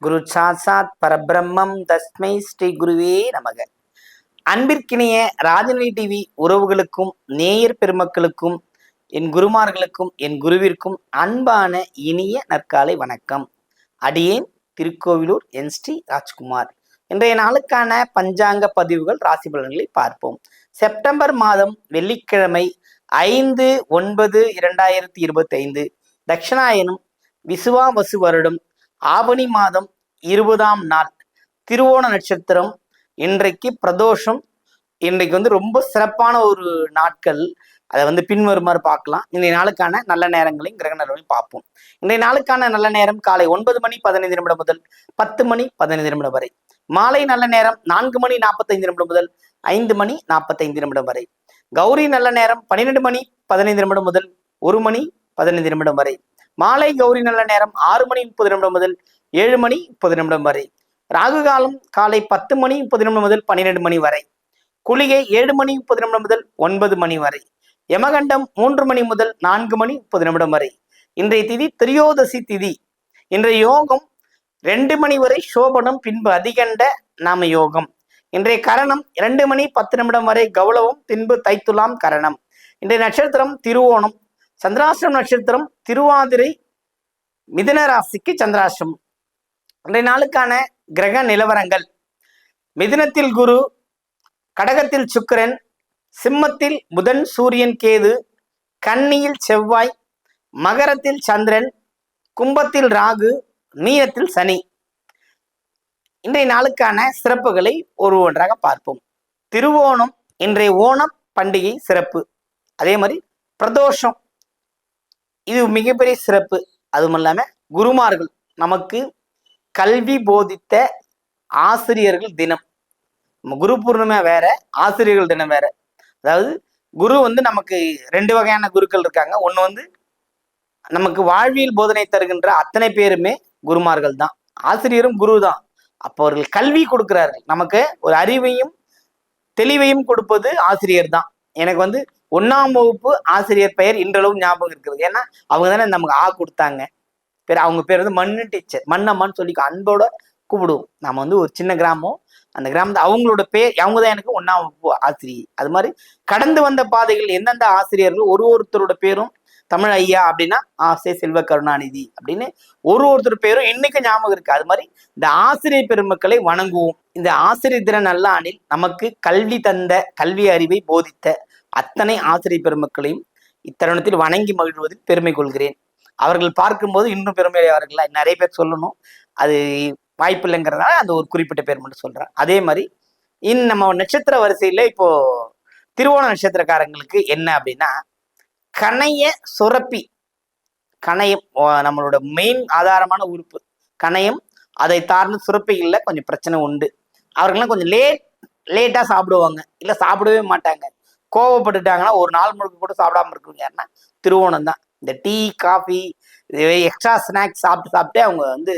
குரு சாட்சாத் பரபிரம்மம் தஸ்மை ஸ்ரீ குருவே நமக. அன்பிற்கினிய ராஜநிலை டிவி உறவுகளுக்கும் நேயர் பெருமக்களுக்கும் என் குருமார்களுக்கும் என் குருவிற்கும் அன்பான இனிய நற்காலை வணக்கம். அடியேன் திருக்கோவிலூர் என் ஸ்ரீ ராஜ்குமார். இன்றைய நாளுக்கான பஞ்சாங்க பதிவுகள் ராசி பலன்களை பார்ப்போம். செப்டம்பர் மாதம் வெள்ளிக்கிழமை ஐந்து ஒன்பது இரண்டாயிரத்தி இருபத்தி ஐந்து தட்சிணாயனம் விசுவாவசு வருடம் ஆவணி மாதம் இருபதாம் நாள் திருவோண நட்சத்திரம். இன்றைக்கு பிரதோஷம். இன்றைக்கு வந்து ரொம்ப சிறப்பான ஒரு நாட்கள். அதை வந்து பின்வருமாறு பார்க்கலாம். இன்றைய நாளுக்கான நல்ல நேரங்களையும் கிரக நேரங்களையும் பார்ப்போம். இன்றைய நாளுக்கான நல்ல நேரம் காலை ஒன்பது மணி பதினைந்து நிமிடம் முதல் பத்து மணி பதினைந்து நிமிடம் வரை. மாலை நல்ல நேரம் நான்கு மணி நாற்பத்தைந்து நிமிடம் முதல் ஐந்து மணி நாற்பத்தைந்து நிமிடம் வரை. கௌரி நல்ல நேரம் பன்னிரெண்டு மணி பதினைந்து நிமிடம் முதல் ஒரு மணி பதினைந்து நிமிடம் வரை. மாலை கௌரி நல்ல நேரம் ஆறு மணி முப்பது நிமிடம் முதல் ஏழு மணி முப்பது நிமிடம் வரை. ராகு காலம் காலை பத்து மணி முப்பது நிமிடம் முதல் பன்னிரெண்டு மணி வரை. குளிகை ஏழு மணி முப்பது நிமிடம் முதல் ஒன்பது மணி வரை. யமகண்டம் மூன்று மணி முதல் நான்கு மணி முப்பது நிமிடம் வரை. இன்றைய திதி திரியோதசி திதி. இன்றைய யோகம் ரெண்டு மணி வரை சோபனம் பின்பு அதிகண்ட நாம யோகம். இன்றைய கரணம் இரண்டு மணி பத்து நிமிடம் வரை கௌளவம் பின்பு தைத்துலாம் கரணம். இன்றைய நட்சத்திரம் திருவோணம். சந்திராசிரம் நட்சத்திரம் திருவாதிரை மிதன ராசிக்கு சந்திராசிரம். இன்றைய நாளுக்கான கிரக நிலவரங்கள். மிதினத்தில் குரு கடகத்தில் சுக்கிரன் சிம்மத்தில் புதன் சூரியன் கேது கன்னியில் செவ்வாய் மகரத்தில் சந்திரன் கும்பத்தில் ராகு மீனத்தில் சனி. இன்றைய நாளுக்கான சிறப்புகளை ஒரு ஒன்றாக பார்ப்போம். திருவோணம் இன்றைய ஓணம் பண்டிகை சிறப்பு. அதே மாதிரி பிரதோஷம் இது மிகப்பெரிய சிறப்பு. அதுவும் இல்லாம குருமார்கள் நமக்கு கல்வி போதித்த ஆசிரியர்கள் தினம். நம்ம குரு பூர்ணிமை வேற ஆசிரியர்கள் தினம் வேற. அதாவது குரு வந்து நமக்கு ரெண்டு வகையான குருக்கள் இருக்காங்க. ஒன்று வந்து நமக்கு வாழ்வியல் போதனை தருகின்ற அத்தனை பேருமே குருமார்கள் தான். ஆசிரியரும் குரு தான். அப்போ அவர்கள் கல்வி கொடுக்கிறார்கள். நமக்கு ஒரு அறிவையும் தெளிவையும் கொடுப்பது ஆசிரியர் தான். எனக்கு வந்து ஒன்னாம் வகுப்பு ஆசிரியர் பெயர் இன்றளவும் ஞாபகம் இருக்கிறது ஏன்னா அவங்க தானே நமக்கு ஆ கொடுத்தாங்க. பேர் அவங்க பேர் வந்து மண்ணு டீச்சர். மண்ணம்மான்னு சொல்லி அன்போட கூப்பிடுவோம். நம்ம வந்து ஒரு சின்ன கிராமம். அந்த கிராமத்தை அவங்களோட பேர் அவங்க தான் எனக்கு ஒன்றாம் வகுப்பு ஆசிரியர். அது மாதிரி கடந்து வந்த பாதைகள் எந்தெந்த ஆசிரியர்கள் ஒரு ஒருத்தரோட பேரும் தமிழ் ஐயா அப்படின்னா ஆசை செல்வ கருணாநிதி அப்படின்னு ஒரு ஒருத்தர் பேரும் இன்னைக்கு ஞாபகம் இருக்கு. அது மாதிரி இந்த ஆசிரியர் பெருமக்களை வணங்குவோம். இந்த ஆசிரியர் தின நல்லாண்டில் நமக்கு கல்வி தந்த கல்வி அறிவை போதித்த அத்தனை ஆசிரியர் பெருமக்களையும் இத்தருணத்தில் வணங்கி மகிழ்வதில் பெருமை கொள்கிறேன். அவர்கள் பார்க்கும்போது இன்னும் பெருமையாளர்களா நிறைய பேர் சொல்லணும். அது வாய்ப்பில்லைங்கிறதால அந்த ஒரு குறிப்பிட்ட பேர் மட்டும் சொல்கிறேன் அதே மாதிரி இன் நம்ம நட்சத்திர வரிசையில் இப்போ திருவோண நட்சத்திரக்காரங்களுக்கு என்ன அப்படின்னா கணைய சுரப்பி கணையம் நம்மளோட மெயின் ஆதாரமான உறுப்பு கணையம் அதை சார்ந்த சுரப்பிகளில் கொஞ்சம் பிரச்சனை உண்டு. அவர்கள்லாம் கொஞ்சம் லேட் லேட்டாக சாப்பிடுவாங்க. இல்லை சாப்பிடவே மாட்டாங்க. கோவப்பட்டுட்டாங்கன்னா ஒரு நாள் முழுக்க கூட சாப்பிடாம இருக்குங்க யாருன்னா? திருவோணம் தான் இந்த டீ காஃபி எக்ஸ்ட்ரா ஸ்நாக்ஸ் சாப்பிட்டு சாப்பிட்டே அவங்க வந்து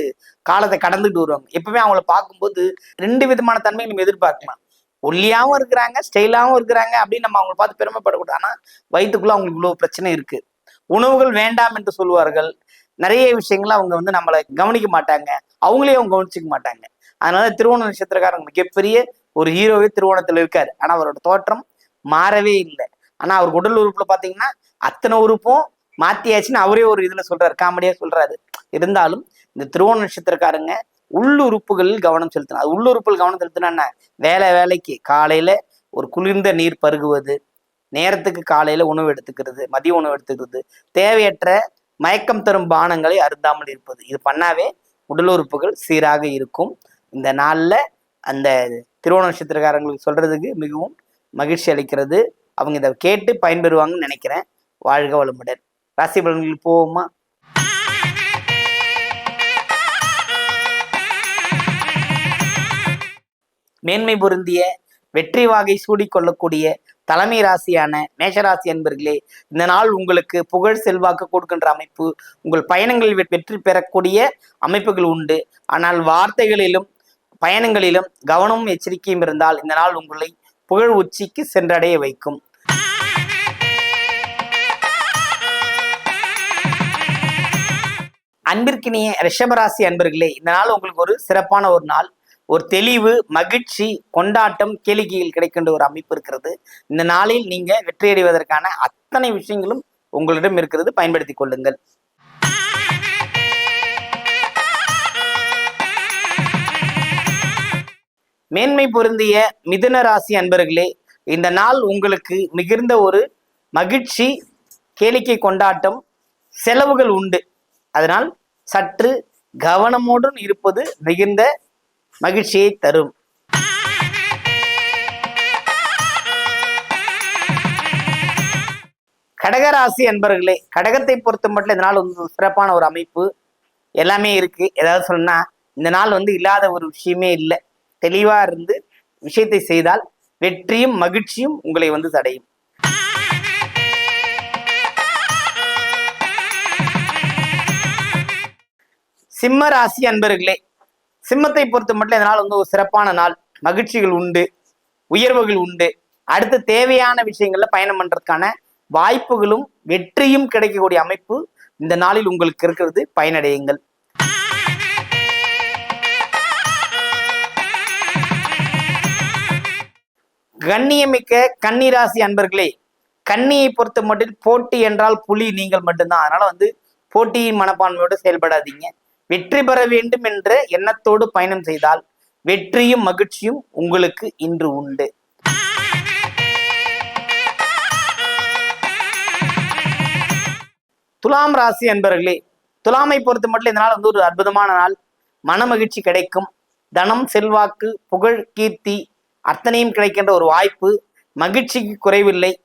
காலத்தை கடந்துட்டு வருவாங்க. எப்பவுமே அவங்கள பார்க்கும்போது ரெண்டு விதமான தன்மை நம்ம எதிர்பார்க்கலாம். ஒல்லியாவும் இருக்கிறாங்க ஸ்டைலாகவும் இருக்கிறாங்க அப்படின்னு நம்ம அவங்கள பார்த்து பெருமைப்படக்கூடாது. ஆனால் வயிற்றுக்குள்ள அவங்களுக்கு இவ்வளோ பிரச்சனை இருக்கு. உணவுகள் வேண்டாம் என்று சொல்லுவார்கள். நிறைய விஷயங்களை அவங்க வந்து நம்மளை கவனிக்க மாட்டாங்க. அவங்களே அவங்க கவனிச்சிக்க மாட்டாங்க. அதனால திருவோண நட்சத்திரக்காரங்க மிகப்பெரிய ஒரு ஹீரோவே திருவோணத்தில் இருக்காரு. ஆனால் அவரோட தோற்றம் மாறவே இல்லை. ஆனா அவர் உடல் உறுப்புல பாத்தீங்கன்னா அத்தனை உறுப்பும் மாத்தியாச்சுன்னு அவரே ஒரு இதுல சொல்றாரு காமெடியா சொல்றாரு. இருந்தாலும் இந்த திருவோண நட்சத்திரக்காரங்க உள்ளுறுப்புகளில் கவனம் செலுத்தணும் அது உள்ளுறுப்புகள் கவனம் செலுத்தினா என்ன? வேலை வேலைக்கு. காலையில ஒரு குளிர்ந்த நீர் பருகுவது நேரத்துக்கு காலையில உணவு எடுத்துக்கிறது மதிய உணவு எடுத்துக்கிறது தேவையற்ற மயக்கம் தரும் பானங்களை அருந்தாமல் இருப்பது. இது பண்ணாவே உடல் உறுப்புகள் சீராக இருக்கும். இந்த நாள்ல அந்த திருவோண நட்சத்திரக்காரங்களுக்கு சொல்றதுக்கு மிகவும் மகிழ்ச்சி அளிக்கிறது. அவங்க இதை கேட்டு பயன்பெறுவாங்கன்னு நினைக்கிறேன். வாழ்க வளமுடன். ராசி பலன்களுக்கு போவோமா மேன்மை பொருந்திய வெற்றி வாகை சூடிக்கொள்ளக்கூடிய தலைமை ராசியான மேஷராசி என்பர்களே இந்த நாள் உங்களுக்கு புகழ் செல்வாக்கு கொடுக்கின்ற அமைப்பு. உங்கள் பயணங்களில் வெ- வெற்றி பெறக்கூடிய அமைப்புகள் உண்டு. ஆனால் வார்த்தைகளிலும் பயணங்களிலும் கவனமும் எச்சரிக்கையும் இருந்தால் இந்த நாள் உங்களை புகழ் உச்சிக்கு சென்றடைய வைக்கும். அன்பிற்கினிய ரிஷபராசி அன்பர்களே இந்த நாள் உங்களுக்கு ஒரு சிறப்பான ஒரு நாள். ஒரு தெளிவு மகிழ்ச்சி கொண்டாட்டம் கேளிக்கையில் கிடைக்கின்ற ஒரு அமைப்பு இருக்கிறது. இந்த நாளில் நீங்க வெற்றியடைவதற்கான அத்தனை விஷயங்களும் உங்களிடம் இருக்கிறது. பயன்படுத்திக் கொள்ளுங்கள். மேன்மை பொருந்திய மிதுன ராசி அன்பர்களே இந்த நாள் உங்களுக்கு மிகுந்த ஒரு மகிழ்ச்சி கேளிக்கை கொண்டாட்டம் செலவுகள் உண்டு. அதனால் சற்று கவனமுடன் இருப்பது மிகுந்த மகிழ்ச்சியை தரும். கடகராசி அன்பர்களே கடகத்தை பொறுத்த மட்டும் இந்த நாள் வந்து சிறப்பான ஒரு அமைப்பு. எல்லாமே இருக்கு. ஏதாவது சொன்னா இந்த நாள் வந்து இல்லாத ஒரு விஷயமே இல்லை. தெளிவா இருந்து விஷயத்தை செய்தால் வெற்றியும் மகிழ்ச்சியும் உங்களை வந்து தடையும். சிம்ம ராசி அன்பர்களே சிம்மத்தை பொறுத்த மட்டும் இதனால் வந்து ஒரு சிறப்பான நாள். மகிழ்ச்சிகள் உண்டு உயர்வுகள் உண்டு. அடுத்து தேவையான விஷயங்கள்ல பயணம் பண்றதுக்கான வாய்ப்புகளும் வெற்றியும் கிடைக்கக்கூடிய அமைப்பு இந்த நாளில் உங்களுக்கு இருக்கிறது. பயனடையுங்கள். கண்ணியமிக்க கன்னிராசி அன்பர்களே கன்னியை பொறுத்த மட்டும் போட்டி என்றால் புலி நீங்கள் மட்டும்தான். அதனால வந்து போட்டியின் மனப்பான்மையோடு செயல்படாதீங்க. வெற்றி பெற வேண்டும் என்ற எண்ணத்தோடு பயணம் செய்தால் வெற்றியும் மகிழ்ச்சியும் உங்களுக்கு இன்று உண்டு. துலாம் ராசி அன்பர்களே துலாமை பொறுத்த மட்டும் இந்த நாள் வந்து ஒரு அற்புதமான நாள். மன மகிழ்ச்சி கிடைக்கும். தனம் செல்வாக்கு புகழ் கீர்த்தி அத்தனையும் கிடைக்கின்ற ஒரு வாய்ப்பு மகிழ்ச்சிக்கு குறைவில்லை.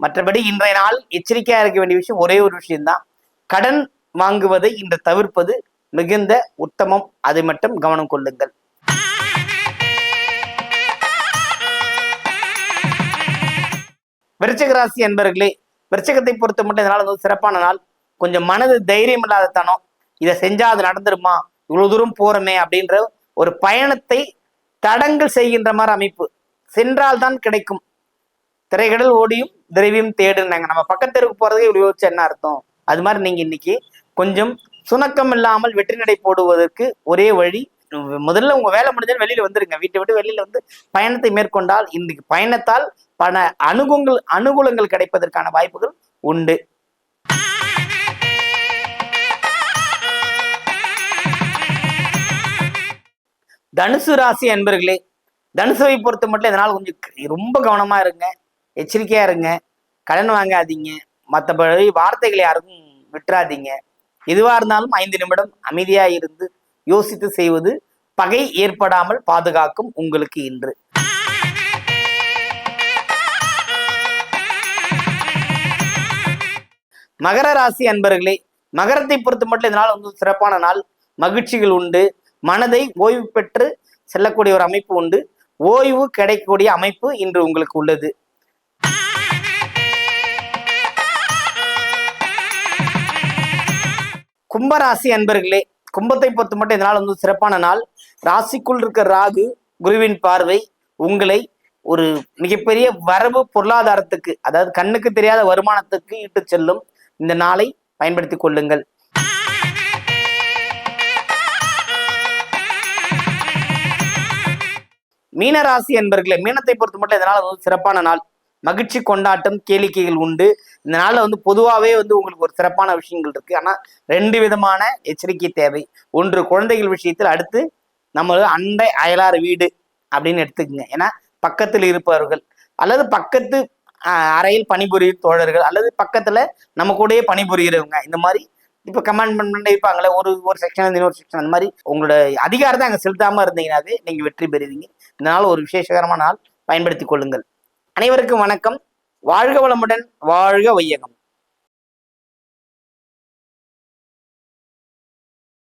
மற்றபடி இன்றைய நாள் எச்சரிக்கையா இருக்க வேண்டிய விஷயம் ஒரே ஒரு விஷயம்தான். கடன் வாங்குவதை இன்று தவிர்ப்பது மிகுந்த உத்தமம். அதை மட்டும் கவனம் கொள்ளுங்கள். விருச்சகராசி ராசி விருச்சகத்தை பொறுத்த மட்டும் இதனால் வந்து சிறப்பான நாள். கொஞ்சம் மனது தைரியம் இல்லாத தனம். இதை செஞ்சா அது நடந்துருமா? இவ்வளவு தூரம் போறோமே அப்படின்ற ஒரு பயணத்தை தடங்கள் செய்கின்ற மாதிரி அமைப்பு. சென்றால்தான் கிடைக்கும். திரைகடல் ஓடியும் திரவியம் தேடுனாங்க. நம்ம பக்கத்தெருக்கு போறதுக்கு இப்படி யோசிச்சு என்ன அர்த்தம்? அது மாதிரி நீங்க இன்னைக்கு கொஞ்சம் சுணக்கம் இல்லாமல் வெற்றி நடை போடுவதற்கு ஒரே வழி முதல்ல உங்க வேலை முடிஞ்சால் வெளியில வந்துருங்க. வீட்டை விட்டு வெளியில வந்து பயணத்தை மேற்கொண்டால் இன்னைக்கு பயணத்தால் பல அனுகூங்கள் அனுகூலங்கள் கிடைப்பதற்கான வாய்ப்புகள் உண்டு. தனுசு ராசி அன்பர்களே தனுசுவை பொறுத்த மட்டும் இதனால் கொஞ்சம் க- ரொம்ப கவனமாக இருங்க எச்சரிக்கையாக இருங்க கடன் வாங்காதீங்க மற்றபடி வார்த்தைகளை யாருக்கும் விட்டுறாதீங்க. எதுவாக இருந்தாலும் ஐந்து நிமிடம் அமைதியாக இருந்து யோசித்து செய்வது பகை ஏற்படாமல் பாதுகாக்கும் உங்களுக்கு இன்று. மகர ராசி அன்பர்களே மகரத்தை பொறுத்த மட்டும் இதனால் வந்து சிறப்பான நாள் மகிழ்ச்சிகள் உண்டு மனதை ஓய்வு பெற்று செல்லக்கூடிய ஒரு அமைப்பு உண்டு. ஓய்வு கிடைக்கக்கூடிய அமைப்பு இன்று உங்களுக்கு உள்ளது. கும்பராசி அன்பர்களே கும்பத்தை பொறுத்து மட்டும் இதனால் வந்து சிறப்பான நாள். ராசிக்குள் இருக்க ராகு குருவின் பார்வை உங்களை ஒரு மிகப்பெரிய வரவு பொருளாதாரத்துக்கு அதாவது கண்ணுக்கு தெரியாத வருமானத்துக்கு இட்டு செல்லும் இந்த நாளை பயன்படுத்திக் கொள்ளுங்கள். மீனராசி என்பர்களே மீனத்தை பொறுத்த மட்டும் இதனால் வந்து சிறப்பான நாள்? மகிழ்ச்சி கொண்டாட்டம் கேளிக்கைகள் உண்டு. இந்த நாளில் வந்து பொதுவாகவே வந்து உங்களுக்கு ஒரு சிறப்பான விஷயங்கள் இருக்கு. ஆனா ரெண்டு விதமான எச்சரிக்கை தேவை. ஒன்று குழந்தைகள் விஷயத்தில் அடுத்து நம்ம அண்டை அயலார் வீடு அப்படின்னு எடுத்துக்கோங்க. ஏன்னா பக்கத்தில் இருப்பவர்கள் அல்லது பக்கத்து ஆஹ், அறையில் பணிபுரியும் தோழர்கள் அல்லது பக்கத்துல நம்ம கூடயே பணிபுரிகிறவங்க. இந்த மாதிரி இப்போ கமாண்ட் பண்ணி இருப்பாங்களே ஒரு ஒரு செக்ஷன் இன்னொரு செக்ஷன் அந்த மாதிரி உங்களோட அதிகாரத்தை அங்கே செலுத்தாமல் இருந்தீங்கன்னாவே நீங்கள் வெற்றி பெறுவீங்க. இந்த நாள் ஒரு விசேஷகரமான நாள். பயன்படுத்திக் கொள்ளுங்கள். அனைவருக்கும் வணக்கம். வாழ்க வளமுடன் வாழ்க வையகம்.